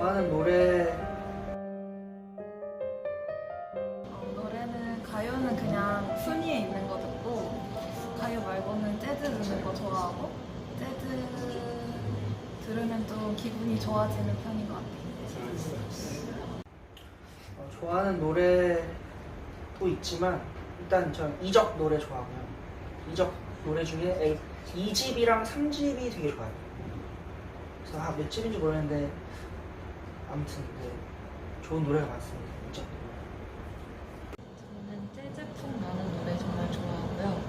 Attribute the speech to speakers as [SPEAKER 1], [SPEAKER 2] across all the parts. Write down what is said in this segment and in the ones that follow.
[SPEAKER 1] 좋아하는 노래
[SPEAKER 2] 어, 노래는 가요는 그냥 순위에 있는 거 듣고 가요 말고는 재즈 듣는 거 좋아하고 재즈 들으면 좀 기분이 좋아지는 편인 것 같아요.
[SPEAKER 1] 어, 좋아하는 노래도 있지만 일단 전 이적 노래 좋아하고요. 이적 노래 중에 2집이랑 3집이 되게 좋아요. 그래서 아, 몇 집인지 모르겠는데 아무튼 네, 좋은 노래가 많습니다. 이적
[SPEAKER 3] 저는 재즈풍 나는 노래 정말 좋아하고요.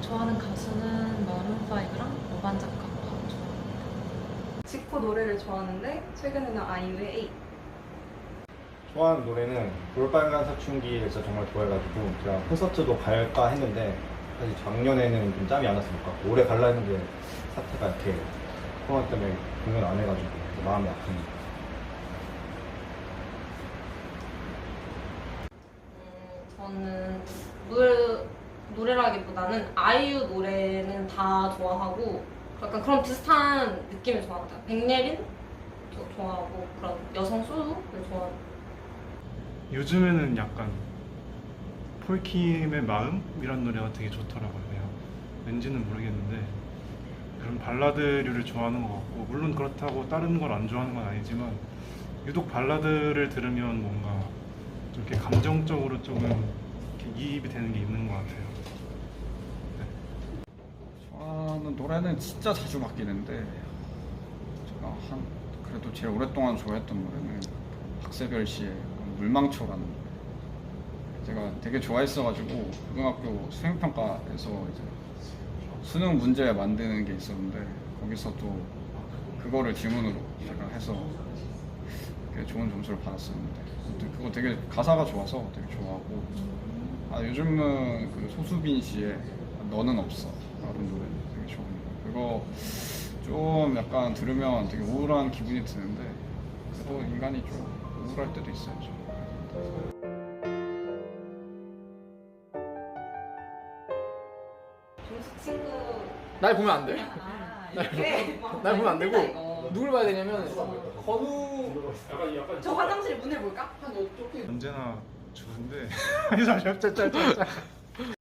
[SPEAKER 3] 좋아하는 가수는 마룬5랑 로반 작가가 좋아합니다.
[SPEAKER 4] 지코 노래를 좋아하는데 최근에는 아이유의 에이
[SPEAKER 5] 좋아하는 노래는 볼빨간 사춘기에서 정말 좋아해가지고 제가 콘서트도 갈까 했는데 사실 작년에는 좀 짬이 안 같고 올해 갈라 했는데 사태가 이렇게 코로나 때문에 공연 안 해가지고 좀 마음이 아픕니다.
[SPEAKER 6] 저는 노래, 노래라기보다는 아이유 노래는 다 좋아하고 약간 그런 비슷한 느낌을 좋아합니다. 백예린도 좋아하고 그런 여성 솔로를 좋아합니다.
[SPEAKER 7] 요즘에는 약간 폴킴의 마음이란 노래가 되게 좋더라고요. 그냥 왠지는 모르겠는데 그런 발라드류를 좋아하는 것 같고 물론 그렇다고 다른 걸 안 좋아하는 건 아니지만 유독 발라드를 들으면 뭔가 좀 이렇게 감정적으로 조금 이렇게 이입이 되는 게 있는 것 같아요.
[SPEAKER 8] 좋아하는 노래는 진짜 자주 바뀌는데 제가 한 그래도 제일 오랫동안 좋아했던 노래는 박세별 씨의 물망초라는 노래 제가 되게 좋아했어가지고 고등학교 수행평가에서 이제 수능 문제 만드는 게 있었는데 거기서 또 그거를 질문으로 제가 해서 되게 좋은 점수를 받았었는데 그거 되게 가사가 좋아서 되게 좋아하고 아 요즘은 그 소수빈 씨의 너는 없어 라는 노래 되게 좋아합니다. 그거 좀 약간 들으면 되게 우울한 기분이 드는데 그래도 인간이 좀 우울할 때도.
[SPEAKER 6] 종수 친구
[SPEAKER 9] 날 보면 안 돼.
[SPEAKER 6] 아, 이렇게
[SPEAKER 9] 날 보면 안 되고
[SPEAKER 6] 이거.
[SPEAKER 9] 누굴 봐야 되냐면 건우.
[SPEAKER 4] 저 화장실 문을 볼까?
[SPEAKER 9] 한 이쪽에
[SPEAKER 7] 언제나 좋은데. 아니 잠시만 짤짤짤짤